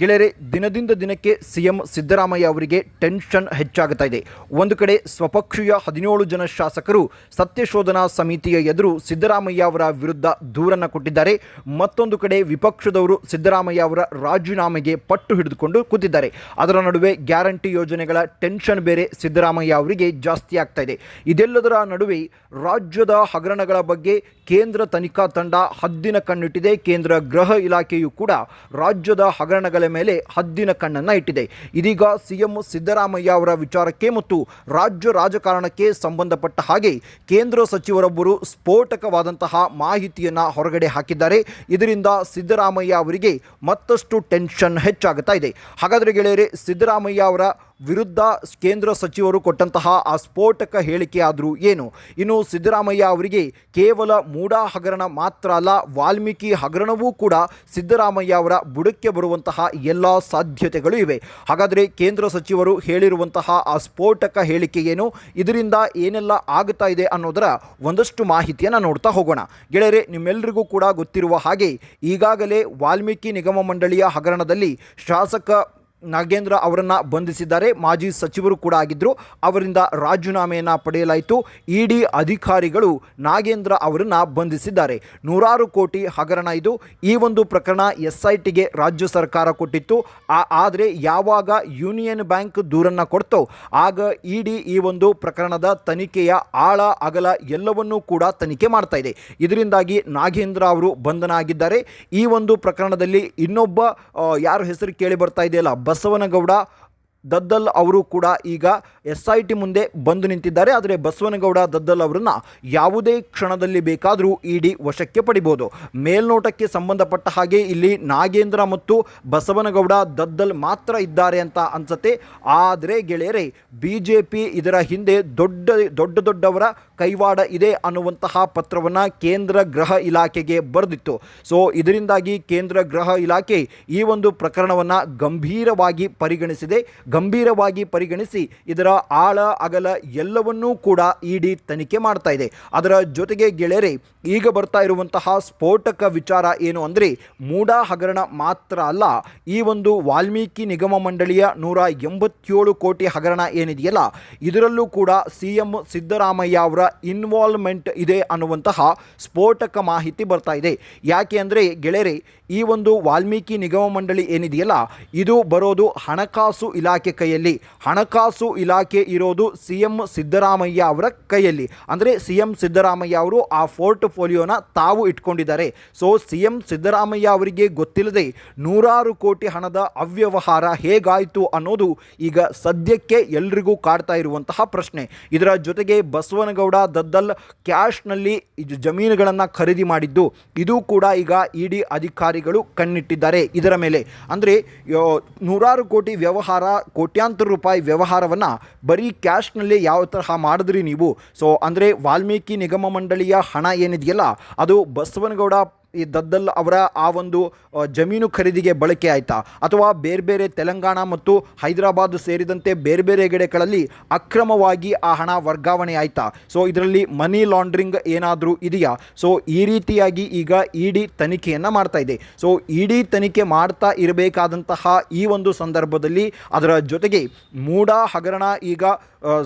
ಗೆಳೆಯರೆ, ದಿನದಿಂದ ದಿನಕ್ಕೆ ಸಿಎಂ ಸಿದ್ದರಾಮಯ್ಯ ಅವರಿಗೆ ಟೆನ್ಷನ್ ಹೆಚ್ಚಾಗುತ್ತಾ ಇದೆ. ಒಂದು ಕಡೆ ಸ್ವಪಕ್ಷೀಯ ಹದಿನೇಳು ಜನ ಶಾಸಕರು ಸತ್ಯಶೋಧನಾ ಸಮಿತಿಯ ಎದುರು ಸಿದ್ದರಾಮಯ್ಯ ಅವರ ವಿರುದ್ಧ ದೂರನ್ನು ಕೊಟ್ಟಿದ್ದಾರೆ. ಮತ್ತೊಂದು ಕಡೆ ವಿಪಕ್ಷದವರು ಸಿದ್ದರಾಮಯ್ಯ ಅವರ ರಾಜೀನಾಮೆಗೆ ಪಟ್ಟು ಹಿಡಿದುಕೊಂಡು ಕೂತಿದ್ದಾರೆ. ಅದರ ನಡುವೆ ಗ್ಯಾರಂಟಿ ಯೋಜನೆಗಳ ಟೆನ್ಷನ್ ಬೇರೆ ಸಿದ್ದರಾಮಯ್ಯ ಅವರಿಗೆ ಜಾಸ್ತಿ ಆಗ್ತಾ ಇದೆ. ಇದೆಲ್ಲದರ ನಡುವೆ ರಾಜ್ಯದ ಹಗರಣಗಳ ಬಗ್ಗೆ ಕೇಂದ್ರ ತನಿಖಾ ತಂಡ ಹದ್ದಿನ ಕಣ್ಣಿಟ್ಟಿದೆ. ಕೇಂದ್ರ ಗೃಹ ಇಲಾಖೆಯು ಕೂಡ ರಾಜ್ಯದ ಹಗರಣಗಳ ಮೇಲೆ ಹದ್ದಿನ ಕಣ್ಣನ್ನು ಇಟ್ಟಿದೆ. ಇದೀಗ ಸಿಎಂ ಸಿದ್ದರಾಮಯ್ಯ ಅವರ ವಿಚಾರಕ್ಕೆ ಮತ್ತು ರಾಜ್ಯ ರಾಜಕಾರಣಕ್ಕೆ ಸಂಬಂಧಪಟ್ಟ ಹಾಗೆ ಕೇಂದ್ರ ಸಚಿವರೊಬ್ಬರು ಸ್ಫೋಟಕವಾದಂತಹ ಮಾಹಿತಿಯನ್ನು ಹೊರಗಡೆ ಹಾಕಿದ್ದಾರೆ. ಇದರಿಂದ ಸಿದ್ದರಾಮಯ್ಯ ಅವರಿಗೆ ಮತ್ತಷ್ಟು ಟೆನ್ಷನ್ ಹೆಚ್ಚಾಗುತ್ತಾ ಇದೆ. ಹಾಗಾದರೆ ಗೆಳೆಯರೆ, ಸಿದ್ದರಾಮಯ್ಯ ಅವರ ವಿರುದ್ಧ ಕೇಂದ್ರ ಸಚಿವರು ಕೊಟ್ಟಂತಹ ಆ ಸ್ಫೋಟಕ ಹೇಳಿಕೆ ಆದರೂ ಏನು? ಇನ್ನು ಸಿದ್ದರಾಮಯ್ಯ ಅವರಿಗೆ ಕೇವಲ ಮೂಡಾ ಹಗರಣ ಮಾತ್ರ ಅಲ್ಲ, ವಾಲ್ಮೀಕಿ ಹಗರಣವೂ ಕೂಡ ಸಿದ್ದರಾಮಯ್ಯ ಅವರ ಬುಡಕ್ಕೆ ಬರುವಂತಹ ಎಲ್ಲ ಸಾಧ್ಯತೆಗಳು ಇವೆ. ಹಾಗಾದರೆ ಕೇಂದ್ರ ಸಚಿವರು ಹೇಳಿರುವಂತಹ ಆ ಸ್ಫೋಟಕ ಹೇಳಿಕೆ ಏನು? ಇದರಿಂದ ಏನೆಲ್ಲ ಆಗುತ್ತಾ ಇದೆ ಅನ್ನೋದರ ಒಂದಷ್ಟು ಮಾಹಿತಿಯನ್ನು ನೋಡ್ತಾ ಹೋಗೋಣ. ಗೆಳೆಯರೆ ನಿಮ್ಮೆಲ್ಲರಿಗೂ ಕೂಡ ಗೊತ್ತಿರುವ ಹಾಗೆ ಈಗಾಗಲೇ ವಾಲ್ಮೀಕಿ ನಿಗಮ ಮಂಡಳಿಯ ಹಗರಣದಲ್ಲಿ ಶಾಸಕ ನಾಗೇಂದ್ರ ಅವರನ್ನು ಬಂಧಿಸಿದ್ದಾರೆ. ಮಾಜಿ ಸಚಿವರು ಕೂಡ ಆಗಿದ್ದರು ಅವರಿಂದ ರಾಜೀನಾಮೆಯನ್ನು ಪಡೆಯಲಾಯಿತು. ಇಡಿ ಅಧಿಕಾರಿಗಳು ನಾಗೇಂದ್ರ ಅವರನ್ನು ಬಂಧಿಸಿದ್ದಾರೆ. ನೂರಾರು ಕೋಟಿ ಹಗರಣ ಇದು. ಈ ಒಂದು ಪ್ರಕರಣ ಎಸ್ ಐ ಟಿಗೆ ರಾಜ್ಯ ಸರ್ಕಾರ ಕೊಟ್ಟಿತ್ತು. ಆದರೆ ಯಾವಾಗ ಯೂನಿಯನ್ ಬ್ಯಾಂಕ್ ದೂರನ್ನು ಕೊಡ್ತೋ, ಆಗ ಇಡಿ ಈ ಒಂದು ಪ್ರಕರಣದ ತನಿಖೆಯ ಆಳ, ಅಗಲ ಎಲ್ಲವನ್ನೂ ಕೂಡ ತನಿಖೆ ಮಾಡ್ತಾ ಇದೆ. ಇದರಿಂದಾಗಿ ನಾಗೇಂದ್ರ ಅವರು ಬಂಧನ ಆಗಿದ್ದಾರೆ. ಈ ಒಂದು ಪ್ರಕರಣದಲ್ಲಿ ಇನ್ನೊಬ್ಬ ಯಾರ ಹೆಸರು ಕೇಳಿ ಬರ್ತಾ ಇದೆಯಲ್ಲ? ಬಸವನಗೌಡ ದದ್ದಲ್ ಅವರು ಕೂಡ ಈಗ ಎಸ್ ಐ ಟಿ ಮುಂದೆ ಬಂದು ನಿಂತಿದ್ದಾರೆ. ಆದರೆ ಬಸವನಗೌಡ ದದ್ದಲ್ ಅವರನ್ನು ಯಾವುದೇ ಕ್ಷಣದಲ್ಲಿ ಬೇಕಾದರೂ ಇಡಿ ವಶಕ್ಕೆ ಪಡಿಬೋದು. ಮೇಲ್ನೋಟಕ್ಕೆ ಸಂಬಂಧಪಟ್ಟ ಹಾಗೆ ಇಲ್ಲಿ ನಾಗೇಂದ್ರ ಮತ್ತು ಬಸವನಗೌಡ ದದ್ದಲ್ ಮಾತ್ರ ಇದ್ದಾರೆ ಅಂತ ಅನ್ಸತ್ತೆ. ಆದರೆ ಗೆಳೆಯರೇ ಬಿ ಜೆ ಪಿ ಇದರ ಹಿಂದೆ ದೊಡ್ಡ ದೊಡ್ಡ ದೊಡ್ಡವರ ಕೈವಾಡ ಇದೆ ಅನ್ನುವಂತಹ ಪತ್ರವನ್ನು ಕೇಂದ್ರ ಗೃಹ ಇಲಾಖೆಗೆ ಬರೆದಿತ್ತು. ಸೊ, ಇದರಿಂದಾಗಿ ಕೇಂದ್ರ ಗೃಹ ಇಲಾಖೆ ಈ ಒಂದು ಪ್ರಕರಣವನ್ನು ಗಂಭೀರವಾಗಿ ಪರಿಗಣಿಸಿದೆ. ಗಂಭೀರವಾಗಿ ಪರಿಗಣಿಸಿ ಇದರ ಆಳ, ಅಗಲ ಎಲ್ಲವನ್ನೂ ಕೂಡ ಇಡಿ ತನಿಖೆ ಮಾಡ್ತಾ ಇದೆ. ಅದರ ಜೊತೆಗೆ ಗೆಳೆಯರೆ, ಈಗ ಬರ್ತಾ ಇರುವಂತಹ ಸ್ಫೋಟಕ ವಿಚಾರ ಏನು ಅಂದರೆ ಮೂಡ ಹಗರಣ ಮಾತ್ರ ಅಲ್ಲ, ಈ ಒಂದು ವಾಲ್ಮೀಕಿ ನಿಗಮ ಮಂಡಳಿಯ ನೂರ ಎಂಬತ್ತೇಳು ಕೋಟಿ ಹಗರಣ ಏನಿದೆಯಲ್ಲ, ಇದರಲ್ಲೂ ಕೂಡ ಸಿ ಎಂ ಸಿದ್ದರಾಮಯ್ಯ ಅವರ ಇನ್ವಾಲ್ವ್ಮೆಂಟ್ ಇದೆ ಅನ್ನುವಂತಹ ಸ್ಫೋಟಕ ಮಾಹಿತಿ ಬರ್ತಾ ಇದೆ. ಯಾಕೆ ಅಂದರೆ, ಗೆಳೆಯರೆ, ಈ ಒಂದು ವಾಲ್ಮೀಕಿ ನಿಗಮ ಮಂಡಳಿ ಏನಿದೆಯಲ್ಲ, ಇದು ಬರೋದು ಹಣಕಾಸು ಇಲಾಖೆ ಕೈಯಲ್ಲಿ ಹಣಕಾಸು ಇಲಾಖೆ ಇರೋದು ಸಿ ಎಂ ಸಿದ್ದರಾಮಯ್ಯ ಅವರ ಕೈಯಲ್ಲಿ. ಅಂದರೆ ಸಿ ಎಂ ಸಿದ್ದರಾಮಯ್ಯ ಅವರು ಆ ಪೋರ್ಟ್ಫೋಲಿಯೋನ ತಾವು ಇಟ್ಕೊಂಡಿದ್ದಾರೆ. ಸೊ ಸಿ ಎಂ ಸಿದ್ದರಾಮಯ್ಯ ಅವರಿಗೆ ಗೊತ್ತಿಲ್ಲದೆ ನೂರಾರು ಕೋಟಿ ಹಣದ ಅವ್ಯವಹಾರ ಹೇಗಾಯಿತು ಅನ್ನೋದು ಈಗ ಸದ್ಯಕ್ಕೆ ಎಲ್ರಿಗೂ ಕಾಡ್ತಾ ಇರುವಂತಹ ಪ್ರಶ್ನೆ. ಇದರ ಜೊತೆಗೆ ಬಸವನಗೌಡ ದದ್ದಲ್ ಕ್ಯಾಶ್ನಲ್ಲಿ ಇದು ಜಮೀನುಗಳನ್ನು ಖರೀದಿ ಮಾಡಿದ್ದು, ಇದು ಕೂಡ ಈಗ ಇ ಡಿ ಅಧಿಕಾರಿಗಳು ಕಣ್ಣಿಟ್ಟಿದ್ದಾರೆ. ಇದರ ಮೇಲೆ ಅಂದರೆ ನೂರಾರು ಕೋಟಿ ವ್ಯವಹಾರ ಕೋಟ್ಯಾಂತರ ರೂಪಾಯಿ ವ್ಯವಹಾರವನ್ನು ಬರೀ ಕ್ಯಾಶ್ನಲ್ಲೇ ಯಾವ ತರಹ ಮಾಡಿದ್ರಿ ನೀವು? ಸೊ ಅಂದರೆ ವಾಲ್ಮೀಕಿ ನಿಗಮ ಮಂಡಳಿಯ ಹಣ ಏನಿದೆಯಲ್ಲ, ಅದು ಬಸವನಗೌಡ ಈ ದದ್ದಲ್ ಅವರ ಆ ಒಂದು ಜಮೀನು ಖರೀದಿಗೆ ಬಳಕೆ ಆಯಿತಾ? ಅಥವಾ ಬೇರೆ ಬೇರೆ ತೆಲಂಗಾಣ ಮತ್ತು ಹೈದರಾಬಾದ್ ಸೇರಿದಂತೆ ಬೇರೆ ಬೇರೆ ಕಡೆಗಳಲ್ಲಿ ಅಕ್ರಮವಾಗಿ ಆ ಹಣ ವರ್ಗಾವಣೆ ಆಯಿತಾ? ಸೊ ಇದರಲ್ಲಿ ಮನಿ ಲಾಂಡ್ರಿಂಗ್ ಏನಾದರೂ ಇದೆಯಾ? ಸೊ ಈ ರೀತಿಯಾಗಿ ಈಗ ಇಡಿ ತನಿಖೆಯನ್ನು ಮಾಡ್ತಾ ಇದೆ. ಸೊ ಇಡಿ ತನಿಖೆ ಮಾಡ್ತಾ ಇರಬೇಕಾದಂತಹ ಈ ಒಂದು ಸಂದರ್ಭದಲ್ಲಿ ಅದರ ಜೊತೆಗೆ ಮೂಡ ಹಗರಣ ಈಗ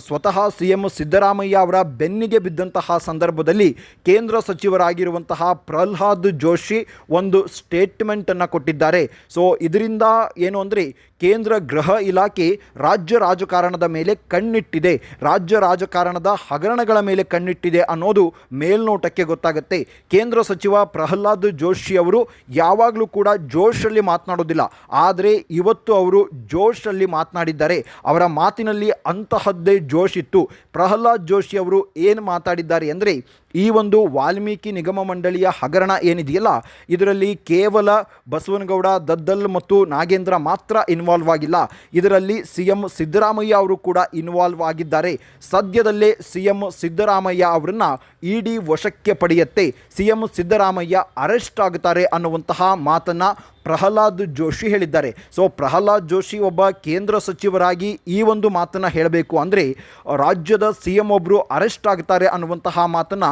ಸ್ವತಃ ಸಿ ಎಂ ಸಿದ್ದರಾಮಯ್ಯ ಅವರ ಬೆನ್ನಿಗೆ ಬಿದ್ದಂತಹ ಸಂದರ್ಭದಲ್ಲಿ ಕೇಂದ್ರ ಸಚಿವರಾಗಿರುವಂತಹ ಪ್ರಹ್ಲಾದ್ ಜೋಶಿ ಒಂದು ಸ್ಟೇಟ್ಮೆಂಟನ್ನು ಕೊಟ್ಟಿದ್ದಾರೆ. ಸೊ, ಇದರಿಂದ ಏನು ಅಂದರೆ ಕೇಂದ್ರ ಗೃಹ ಇಲಾಖೆ ರಾಜ್ಯ ರಾಜಕಾರಣದ ಮೇಲೆ ಕಣ್ಣಿಟ್ಟಿದೆ. ರಾಜ್ಯ ರಾಜಕಾರಣದ ಹಗರಣಗಳ ಮೇಲೆ ಕಣ್ಣಿಟ್ಟಿದೆ ಅನ್ನೋದು ಮೇಲ್ನೋಟಕ್ಕೆ ಗೊತ್ತಾಗುತ್ತೆ. ಕೇಂದ್ರ ಸಚಿವ ಪ್ರಹ್ಲಾದ್ ಜೋಶಿ ಅವರು ಯಾವಾಗಲೂ ಕೂಡ ಜೋಶಲ್ಲಿ ಮಾತನಾಡೋದಿಲ್ಲ. ಆದರೆ ಇವತ್ತು ಅವರು ಜೋಶಲ್ಲಿ ಮಾತನಾಡಿದ್ದಾರೆ. ಅವರ ಮಾತಿನಲ್ಲಿ ಅಂತಹದ್ದೇ ಜೋಶ್ ಇತ್ತು. ಪ್ರಹ್ಲಾದ್ ಜೋಶಿ ಅವರು ಏನು ಮಾತಾಡಿದ್ದಾರೆ ಅಂದರೆ ಈ ಒಂದು ವಾಲ್ಮೀಕಿ ನಿಗಮ ಮಂಡಳಿಯ ಹಗರಣ ಏನಿದೆಯಲ್ಲ, ಇದರಲ್ಲಿ ಕೇವಲ ಬಸವನಗೌಡ, ದದ್ದಲ್ ಮತ್ತು ನಾಗೇಂದ್ರ ಮಾತ್ರ ಇನ್ವಾಲ್ವ್ ಆಗಿಲ್ಲ. ಇದರಲ್ಲಿ ಸಿ ಎಂ ಸಿದ್ದರಾಮಯ್ಯ ಅವರು ಕೂಡ ಇನ್ವಾಲ್ವ್ ಆಗಿದ್ದಾರೆ. ಸದ್ಯದಲ್ಲೇ ಸಿ ಎಂ ಸಿದ್ದರಾಮಯ್ಯ ಅವರನ್ನು ಇ ಡಿ ವಶಕ್ಕೆ ಪಡೆಯುತ್ತೆ. ಸಿ ಎಂ ಸಿದ್ದರಾಮಯ್ಯ ಅರೆಸ್ಟ್ ಆಗುತ್ತಾರೆ ಅನ್ನುವಂತಹ ಮಾತನ್ನು ಪ್ರಹ್ಲಾದ್ ಜೋಶಿ ಹೇಳಿದ್ದಾರೆ. ಸೊ ಪ್ರಹ್ಲಾದ್ ಜೋಶಿ ಒಬ್ಬ ಕೇಂದ್ರ ಸಚಿವರಾಗಿ ಈ ಒಂದು ಮಾತನ್ನು ಹೇಳಬೇಕು ಅಂದರೆ, ರಾಜ್ಯದ ಸಿ ಎಂ ಒಬ್ಬರು ಅರೆಸ್ಟ್ ಆಗ್ತಾರೆ ಅನ್ನುವಂತಹ ಮಾತನ್ನು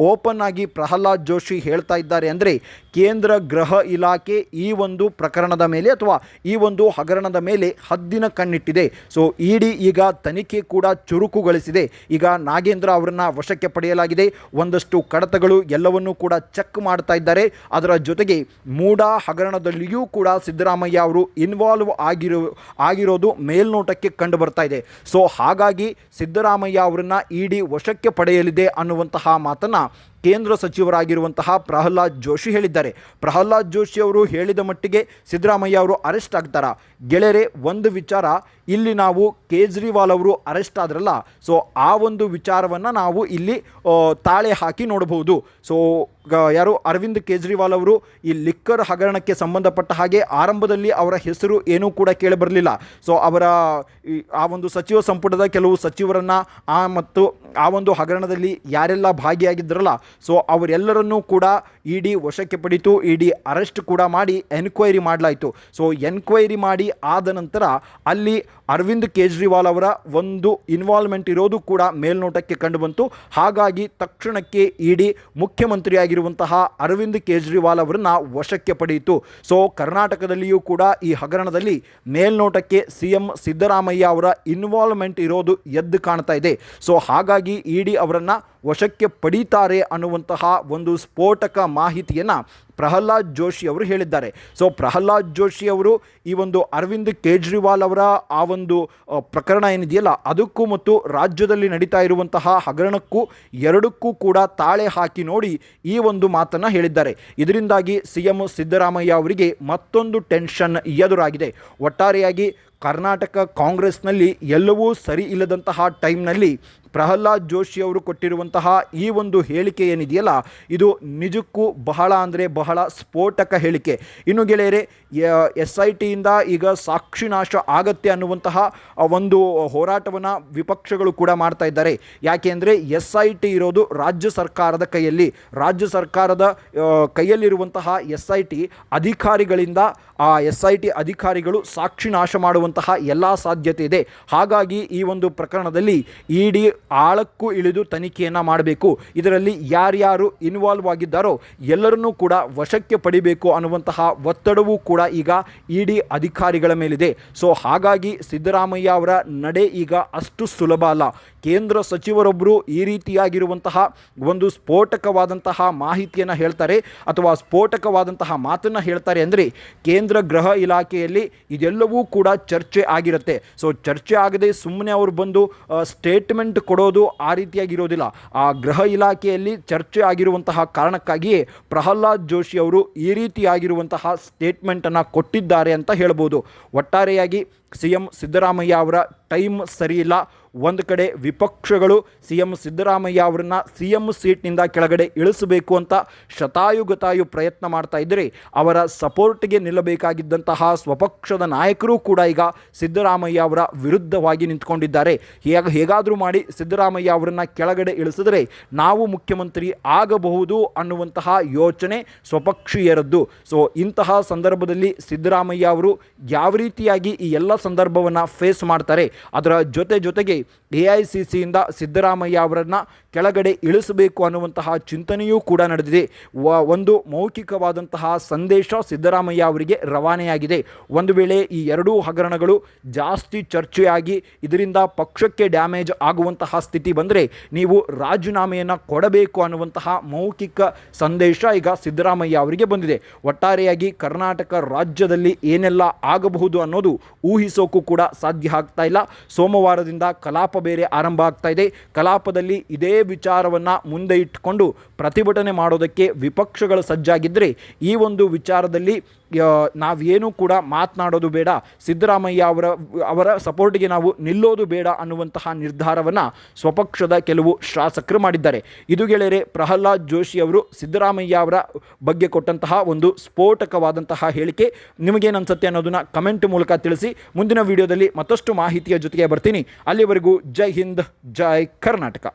ಓಪನ್ ಆಗಿ ಪ್ರಹ್ಲಾದ್ ಜೋಶಿ ಹೇಳ್ತಾ ಇದ್ದಾರೆ ಅಂದರೆ ಕೇಂದ್ರ ಗೃಹ ಇಲಾಖೆ ಈ ಒಂದು ಪ್ರಕರಣದ ಮೇಲೆ ಅಥವಾ ಈ ಒಂದು ಹಗರಣದ ಮೇಲೆ ಹದ್ದಿನ ಕಣ್ಣಿಟ್ಟಿದೆ. ಸೊ ಇಡಿ ಈಗ ತನಿಖೆ ಕೂಡ ಚುರುಕುಗೊಳಿಸಿದೆ. ಈಗ ನಾಗೇಂದ್ರ ಅವರನ್ನು ವಶಕ್ಕೆ ಪಡೆಯಲಾಗಿದೆ. ಒಂದಷ್ಟು ಕಡತಗಳು ಎಲ್ಲವನ್ನೂ ಕೂಡ ಚೆಕ್ ಮಾಡ್ತಾ ಇದ್ದಾರೆ. ಅದರ ಜೊತೆಗೆ ಮೂಡ ಹಗರಣದಲ್ಲಿಯೂ ಕೂಡ ಸಿದ್ದರಾಮಯ್ಯ ಅವರು ಇನ್ವಾಲ್ವ್ ಆಗಿರೋ, ಆಗಿರೋದು ಮೇಲ್ನೋಟಕ್ಕೆ ಕಂಡು ಬರ್ತಾ ಇದೆ. ಸೊ ಹಾಗಾಗಿ ಸಿದ್ದರಾಮಯ್ಯ ಅವರನ್ನು ಇಡಿ ವಶಕ್ಕೆ ಪಡೆಯಲಿದೆ ಅನ್ನುವಂತಹ ಮಾತನ್ನು now ಕೇಂದ್ರ ಸಚಿವರಾಗಿರುವಂತಹ ಪ್ರಹ್ಲಾದ್ ಜೋಶಿ ಹೇಳಿದ್ದಾರೆ. ಪ್ರಹ್ಲಾದ್ ಜೋಶಿ ಅವರು ಹೇಳಿದ ಮಟ್ಟಿಗೆ ಸಿದ್ದರಾಮಯ್ಯ ಅವರು ಅರೆಸ್ಟ್ ಆಗ್ತಾರಾ. ಗೆಳೆಯರೆ, ಒಂದು ವಿಚಾರ, ಇಲ್ಲಿ ನಾವು ಕೇಜ್ರಿವಾಲ್ ಅವರು ಅರೆಸ್ಟ್ ಆದ್ರಲ್ಲ, ಸೊ ಆ ಒಂದು ವಿಚಾರವನ್ನು ನಾವು ಇಲ್ಲಿ ತಾಳೆ ಹಾಕಿ ನೋಡಬಹುದು. ಸೊ ಯಾರು, ಅರವಿಂದ್ ಕೇಜ್ರಿವಾಲ್ ಅವರು ಈ ಲಿಕ್ಕರ್ ಹಗರಣಕ್ಕೆ ಸಂಬಂಧಪಟ್ಟ ಹಾಗೆ ಆರಂಭದಲ್ಲಿ ಅವರ ಹೆಸರು ಏನೂ ಕೂಡ ಕೇಳಿಬರಲಿಲ್ಲ. ಸೊ, ಅವರ ಆ ಒಂದು ಸಚಿವ ಸಂಪುಟದ ಕೆಲವು ಸಚಿವರನ್ನ, ಆ ಮತ್ತು ಆ ಒಂದು ಹಗರಣದಲ್ಲಿ ಯಾರೆಲ್ಲ ಭಾಗಿಯಾಗಿದ್ದರಲ್ಲ ಸೊ ಅವರೆಲ್ಲರನ್ನೂ ಕೂಡ ಇಡಿ ವಶಕ್ಕೆ ಪಡಿತು, ಇಡಿ ಅರೆಸ್ಟ್ ಕೂಡ ಮಾಡಿ ಎನ್ಕ್ವೈರಿ ಮಾಡಲಾಯಿತು. ಸೊ ಎನ್ಕ್ವೈರಿ ಮಾಡಿ ಆದ ನಂತರ ಅಲ್ಲಿ ಅರವಿಂದ್ ಕೇಜ್ರಿವಾಲ್ ಅವರ ಒಂದು ಇನ್ವಾಲ್ವ್ಮೆಂಟ್ ಇರೋದು ಕೂಡ ಮೇಲ್ನೋಟಕ್ಕೆ ಕಂಡುಬಂತು. ಹಾಗಾಗಿ ತಕ್ಷಣಕ್ಕೆ ಇಡಿ ಮುಖ್ಯಮಂತ್ರಿಯಾಗಿರುವಂತಹ ಅರವಿಂದ್ ಕೇಜ್ರಿವಾಲ್ ಅವರನ್ನು ವಶಕ್ಕೆ ಪಡೆಯಿತು ಸೊ ಕರ್ನಾಟಕದಲ್ಲಿಯೂ ಕೂಡ ಈ ಹಗರಣದಲ್ಲಿ ಮೇಲ್ನೋಟಕ್ಕೆ ಸಿ ಎಂ ಸಿದ್ದರಾಮಯ್ಯ ಅವರ ಇನ್ವಾಲ್ವ್ಮೆಂಟ್ ಇರೋದು ಎದ್ದು ಕಾಣ್ತಾ ಇದೆ. ಸೊ ಹಾಗಾಗಿ ಇಡಿ ಅವರನ್ನು ವಶಕ್ಕೆ ಪಡೀತಾರೆ ಅನ್ನುವಂತಹ ಒಂದು ಸ್ಫೋಟಕ ಮಾಹಿತಿಯನ್ನು ಪ್ರಹ್ಲಾದ್ ಜೋಶಿ ಅವರು ಹೇಳಿದ್ದಾರೆ. ಸೊ ಪ್ರಹ್ಲಾದ್ ಜೋಶಿ ಅವರು ಈ ಒಂದು ಅರವಿಂದ್ ಕೇಜ್ರಿವಾಲ್ ಅವರ ಆ ಒಂದು ಪ್ರಕರಣ ಏನಿದೆಯಲ್ಲ, ಅದಕ್ಕೂ ಮತ್ತು ರಾಜ್ಯದಲ್ಲಿ ನಡೀತಾ ಇರುವಂತಹ ಹಗರಣಕ್ಕೂ ಎರಡಕ್ಕೂ ಕೂಡ ತಾಳೆ ಹಾಕಿ ನೋಡಿ ಈ ಒಂದು ಮಾತನ್ನು ಹೇಳಿದ್ದಾರೆ. ಇದರಿಂದಾಗಿ ಸಿ ಎಂ ಸಿದ್ದರಾಮಯ್ಯ ಅವರಿಗೆ ಮತ್ತೊಂದು ಟೆನ್ಷನ್ ಎದುರಾಗಿದೆ. ಒಟ್ಟಾರೆಯಾಗಿ ಕರ್ನಾಟಕ ಕಾಂಗ್ರೆಸ್ನಲ್ಲಿ ಎಲ್ಲವೂ ಸರಿ ಇಲ್ಲದಂತಹ ಟೈಮ್ನಲ್ಲಿ ಪ್ರಹ್ಲಾದ್ ಜೋಶಿ ಅವರು ಕೊಟ್ಟಿರುವಂತಹ ಈ ಒಂದು ಹೇಳಿಕೆ ಏನಿದೆಯಲ್ಲ, ಇದು ನಿಜಕ್ಕೂ ಬಹಳ ಅಂದರೆ ಬಹಳ ಸ್ಫೋಟಕ ಹೇಳಿಕೆ. ಇನ್ನು ಗೆಳೆಯರೆ ಎಸ್ ಐ ಟಿಯಿಂದ ಈಗ ಸಾಕ್ಷಿನಾಶ ಆಗತ್ತೆ ಅನ್ನುವಂತಹ ಒಂದು ಹೋರಾಟವನ್ನು ವಿಪಕ್ಷಗಳು ಕೂಡ ಮಾಡ್ತಾ ಇದ್ದಾರೆ. ಯಾಕೆ ಅಂದರೆ ಎಸ್ ಐ ಟಿ ಇರೋದು ರಾಜ್ಯ ಸರ್ಕಾರದ ಕೈಯಲ್ಲಿ. ರಾಜ್ಯ ಸರ್ಕಾರದ ಕೈಯಲ್ಲಿರುವಂತಹ ಎಸ್ ಐ ಟಿ ಅಧಿಕಾರಿಗಳಿಂದ ಆ ಎಸ್ ಐ ಟಿ ಅಧಿಕಾರಿಗಳು ಸಾಕ್ಷಿ ನಾಶ ಮಾಡುವಂತಹ ಎಲ್ಲ ಸಾಧ್ಯತೆ ಇದೆ. ಹಾಗಾಗಿ ಈ ಒಂದು ಪ್ರಕರಣದಲ್ಲಿ ಇಡಿ ಆಳಕ್ಕೂ ಇಳಿದು ತನಿಖೆಯನ್ನು ಮಾಡಬೇಕು. ಇದರಲ್ಲಿ ಯಾರ್ಯಾರು ಇನ್ವಾಲ್ವ್ ಆಗಿದ್ದಾರೋ ಎಲ್ಲರನ್ನೂ ಕೂಡ ವಶಕ್ಕೆ ಪಡಿಬೇಕು ಅನ್ನುವಂತಹ ಒತ್ತಡವೂ ಕೂಡ ಈಗ ಇಡಿ ಅಧಿಕಾರಿಗಳ ಮೇಲಿದೆ. ಸೊ ಹಾಗಾಗಿ ಸಿದ್ದರಾಮಯ್ಯ ಅವರ ನಡೆ ಈಗ ಅಷ್ಟು ಸುಲಭ ಅಲ್ಲ. ಕೇಂದ್ರ ಸಚಿವರೊಬ್ಬರು ಈ ರೀತಿಯಾಗಿರುವಂತಹ ಒಂದು ಸ್ಫೋಟಕವಾದಂತಹ ಮಾಹಿತಿಯನ್ನು ಹೇಳ್ತಾರೆ ಅಥವಾ ಸ್ಫೋಟಕವಾದಂತಹ ಮಾತನ್ನು ಹೇಳ್ತಾರೆ ಅಂದರೆ ಕೇಂದ್ರ ಗೃಹ ಇಲಾಖೆಯಲ್ಲಿ ಇದೆಲ್ಲವೂ ಕೂಡ ಚರ್ಚೆ ಆಗಿರುತ್ತೆ. ಸೊ ಚರ್ಚೆ ಆಗದೆ ಸುಮ್ಮನೆ ಅವರು ಬಂದು ಸ್ಟೇಟ್ಮೆಂಟ್ ಕೊಡೋದು ಆ ರೀತಿಯಾಗಿರೋದಿಲ್ಲ. ಆ ಗೃಹ ಇಲಾಖೆಯಲ್ಲಿ ಚರ್ಚೆ ಆಗಿರುವಂತಹ ಕಾರಣಕ್ಕಾಗಿಯೇ ಪ್ರಹ್ಲಾದ್ ಜೋಶಿ ಅವರು ಈ ರೀತಿಯಾಗಿರುವಂತಹ ಸ್ಟೇಟ್ಮೆಂಟನ್ನು ಕೊಟ್ಟಿದ್ದಾರೆ ಅಂತ ಹೇಳ್ಬೋದು. ಒಟ್ಟಾರೆಯಾಗಿ ಸಿ ಎಂ ಸಿದ್ದರಾಮಯ್ಯ ಅವರ ಟೈಮ್ ಸರಿಯಿಲ್ಲ ಒಂದು ಕಡೆ ವಿಪಕ್ಷಗಳು ಸಿ ಎಂ ಸಿದ್ದರಾಮಯ್ಯ ಅವರನ್ನು ಸಿ ಎಂ ಸೀಟ್ನಿಂದ ಕೆಳಗಡೆ ಇಳಿಸಬೇಕು ಅಂತ ಶತಾಯುಗತಾಯು ಪ್ರಯತ್ನ ಮಾಡ್ತಾ ಇದ್ದರೆ ಅವರ ಸಪೋರ್ಟ್ಗೆ ನಿಲ್ಲಬೇಕಾಗಿದ್ದಂತಹ ಸ್ವಪಕ್ಷದ ನಾಯಕರು ಕೂಡ ಈಗ ಸಿದ್ದರಾಮಯ್ಯ ಅವರ ವಿರುದ್ಧವಾಗಿ ನಿಂತ್ಕೊಂಡಿದ್ದಾರೆ. ಹೇಗ, ಹೇಗಾದರೂ ಮಾಡಿ ಸಿದ್ದರಾಮಯ್ಯ ಅವರನ್ನು ಕೆಳಗಡೆ ಇಳಿಸಿದರೆ ನಾವು ಮುಖ್ಯಮಂತ್ರಿ ಆಗಬಹುದು ಅನ್ನುವಂತಹ ಯೋಚನೆ ಸ್ವಪಕ್ಷೀಯರದ್ದು. ಸೊ, ಇಂತಹ ಸಂದರ್ಭದಲ್ಲಿ ಸಿದ್ದರಾಮಯ್ಯ ಅವರು ಯಾವ ರೀತಿಯಾಗಿ ಈ ಎಲ್ಲ ಸಂದರ್ಭವನ್ನು ಫೇಸ್ ಮಾಡ್ತಾರೆ, ಅದರ ಜೊತೆ ಜೊತೆಗೆ ಎ ಐ ಸಿ ಸಿಯಿಂದ ಸಿದ್ದರಾಮಯ್ಯ ಅವರನ್ನು ಕೆಳಗಡೆ ಇಳಿಸಬೇಕು ಅನ್ನುವಂತಹ ಚಿಂತನೆಯೂ ಕೂಡ ನಡೆದಿದೆ. ಒಂದು ಮೌಖಿಕವಾದಂತಹ ಸಂದೇಶ ಸಿದ್ದರಾಮಯ್ಯ ಅವರಿಗೆ ರವಾನೆಯಾಗಿದೆ. ಒಂದು ವೇಳೆ ಈ ಎರಡೂ ಹಗರಣಗಳು ಜಾಸ್ತಿ ಚರ್ಚೆಯಾಗಿ ಇದರಿಂದ ಪಕ್ಷಕ್ಕೆ ಡ್ಯಾಮೇಜ್ ಆಗುವಂತಹ ಸ್ಥಿತಿ ಬಂದರೆ ನೀವು ರಾಜೀನಾಮೆಯನ್ನು ಕೊಡಬೇಕು ಅನ್ನುವಂತಹ ಮೌಖಿಕ ಸಂದೇಶ ಈಗ ಸಿದ್ದರಾಮಯ್ಯ ಅವರಿಗೆ ಬಂದಿದೆ. ಒಟ್ಟಾರೆಯಾಗಿ ಕರ್ನಾಟಕ ರಾಜ್ಯದಲ್ಲಿ ಏನೆಲ್ಲ ಆಗಬಹುದು ಅನ್ನೋದು ಊಹಿಸೋಕ್ಕೂ ಕೂಡ ಸಾಧ್ಯ ಆಗ್ತಾ ಇಲ್ಲ. ಸೋಮವಾರದಿಂದ ಕಲಾಪ ಬೇರೆ ಆರಂಭ ಆಗ್ತಾ ಇದೆ. ಕಲಾಪದಲ್ಲಿ ಇದೇ ವಿಚಾರವನ್ನು ಮುಂದೆ ಇಟ್ಟುಕೊಂಡು ಪ್ರತಿಭಟನೆ ಮಾಡೋದಕ್ಕೆ ವಿಪಕ್ಷಗಳು ಸಜ್ಜಾಗಿದ್ದರೆ ಈ ಒಂದು ವಿಚಾರದಲ್ಲಿ ನಾವೇನೂ ಕೂಡ ಮಾತನಾಡೋದು ಬೇಡ. ಸಿದ್ದರಾಮಯ್ಯ ಅವರ ಅವರ ಸಪೋರ್ಟ್ಗೆ ನಾವು ನಿಲ್ಲೋದು ಬೇಡ ಅನ್ನುವಂತಹ ನಿರ್ಧಾರವನ್ನು ಸ್ವಪಕ್ಷದ ಕೆಲವು ಶಾಸಕರು ಮಾಡಿದ್ದಾರೆ. ಇದು ಗೆಳೆಯರೆ, ಪ್ರಹ್ಲಾದ್ ಜೋಶಿ ಅವರು ಸಿದ್ದರಾಮಯ್ಯ ಅವರ ಬಗ್ಗೆ ಕೊಟ್ಟಂತಹ ಒಂದು ಸ್ಫೋಟಕವಾದಂತಹ ಹೇಳಿಕೆ. ನಿಮಗೇನು ಅನ್ಸುತ್ತೆ ಅನ್ನೋದನ್ನು ಕಮೆಂಟ್ ಮೂಲಕ ತಿಳಿಸಿ. ಮುಂದಿನ ವಿಡಿಯೋದಲ್ಲಿ ಮತ್ತಷ್ಟು ಮಾಹಿತಿಯ ಜೊತೆಗೆ ಬರ್ತೀನಿ. ಅಲ್ಲಿವರೆಗೂ ಜೈ ಹಿಂದ್, ಜೈ ಕರ್ನಾಟಕ.